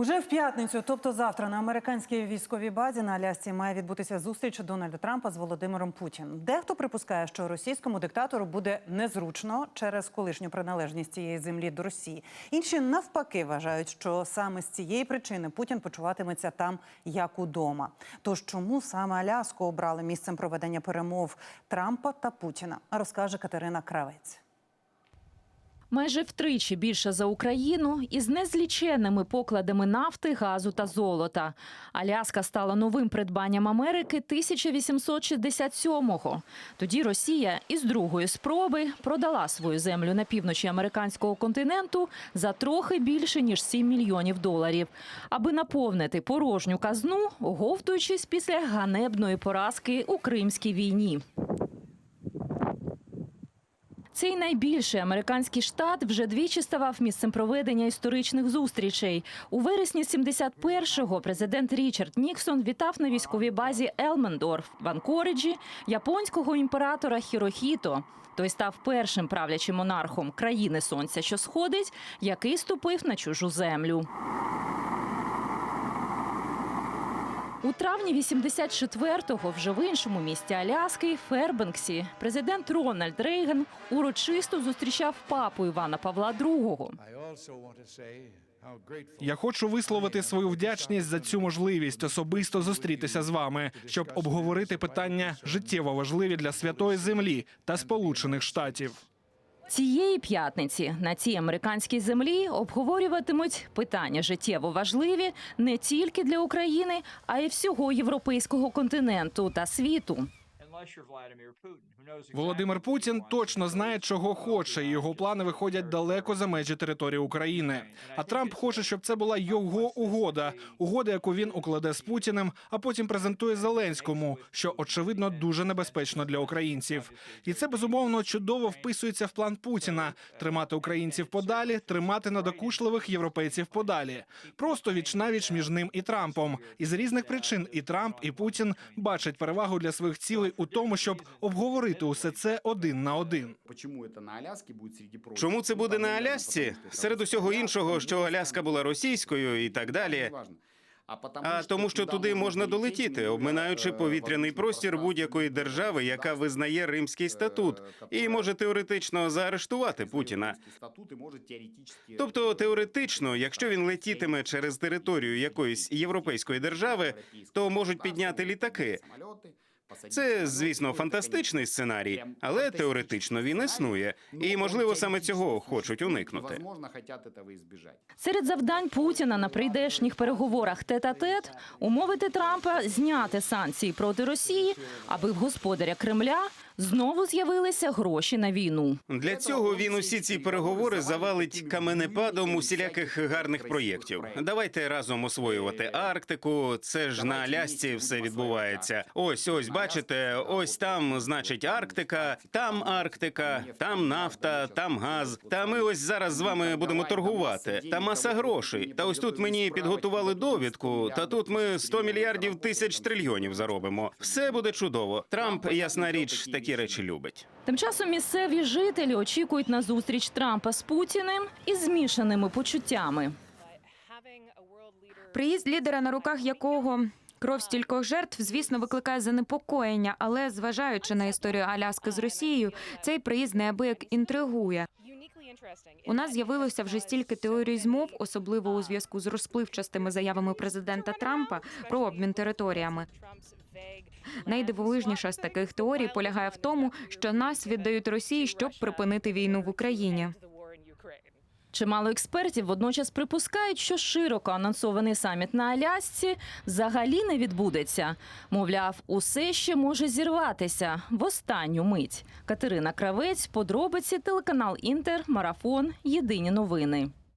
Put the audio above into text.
Уже в п'ятницю, тобто завтра, на американській військовій базі на Алясці має відбутися зустріч Дональда Трампа з Володимиром Путіним. Дехто припускає, що російському диктатору буде незручно через колишню приналежність цієї землі до Росії. Інші навпаки вважають, що саме з цієї причини Путін почуватиметься там як удома. Тож чому саме Аляску обрали місцем проведення перемов Трампа та Путіна, розкаже Катерина Кравець. Майже втричі більше за Україну із незліченними покладами нафти, газу та золота. Аляска стала новим придбанням Америки 1867-го. Тоді Росія із другої спроби продала свою землю на півночі американського континенту за трохи більше ніж 7 мільйонів доларів, аби наповнити порожню казну, оговтуючись після ганебної поразки у Кримській війні. Цей найбільший американський штат вже двічі ставав місцем проведення історичних зустрічей. У вересні 71-го президент Річард Ніксон вітав на військовій базі Елмендорф в Анкориджі японського імператора Хірохіто. Той став першим правлячим монархом країни сонця, що сходить, який ступив на чужу землю. У травні 84-го вже в іншому місті Аляски, Фербенксі, президент Рональд Рейган урочисто зустрічав папу Івана Павла II. Я хочу висловити свою вдячність за цю можливість особисто зустрітися з вами, щоб обговорити питання життєво важливі для святої землі та Сполучених Штатів. Цієї п'ятниці на цій американській землі обговорюватимуть питання життєво важливі не тільки для України, а й всього європейського континенту та світу. Володимир Путін точно знає, чого хоче, і його плани виходять далеко за межі території України. А Трамп хоче, щоб це була його угода, угода, яку він укладе з Путіним, а потім презентує Зеленському, що очевидно дуже небезпечно для українців. І це безумовно чудово вписується в план Путіна: тримати українців подалі, тримати надокушливих європейців подалі. Просто віч навіч між ним і Трампом. Із різних причин і Трамп, і Путін бачать перевагу для своїх цілей у тому, щоб обговорити усе це один на один. Чому це буде на Алясці? Серед усього іншого, що Аляска була російською і так далі. А, А тому, що туди можна долетіти, обминаючи повітряний простір будь-якої держави, яка визнає Римський статут, і може теоретично заарештувати Путіна. Тобто, теоретично, якщо він летітиме через територію якоїсь європейської держави, то можуть підняти літаки. Це, звісно, фантастичний сценарій, але теоретично він існує, і можливо саме цього хочуть уникнути. Серед завдань Путіна на прийдешніх переговорах тет-а-тет умовити Трампа зняти санкції проти Росії, аби в господаря Кремля знову з'явилися гроші на війну. Для цього він усі ці переговори завалить каменепадом усіляких гарних проєктів. Давайте разом освоювати Арктику. Це ж на Алясці все відбувається. Ось, ось, бачите, ось там, значить, Арктика, там Арктика, там нафта, там газ. Та ми ось зараз з вами будемо торгувати. Та маса грошей. Та ось тут мені підготували довідку. Та тут ми 100 мільярдів тисяч трильйонів заробимо. Все буде чудово. Трамп, ясна річ, такі речі любить. Тим часом місцеві жителі очікують на зустріч Трампа з Путіним із змішаними почуттями. Приїзд лідера, на руках якого кров стількох жертв, звісно, викликає занепокоєння, але зважаючи на історію Аляски з Росією, цей приїзд неабияк інтригує. У нас з'явилося вже стільки теорій змов, особливо у зв'язку з розпливчастими заявами президента Трампа про обмін територіями. Найдивовижніша з таких теорій полягає в тому, що нас віддають Росії, щоб припинити війну в Україні. Чимало експертів водночас припускають, що широко анонсований саміт на Алясці взагалі не відбудеться. Мовляв, усе ще може зірватися в останню мить. Катерина Кравець, подробиці, телеканал Інтер, марафон. Єдині новини.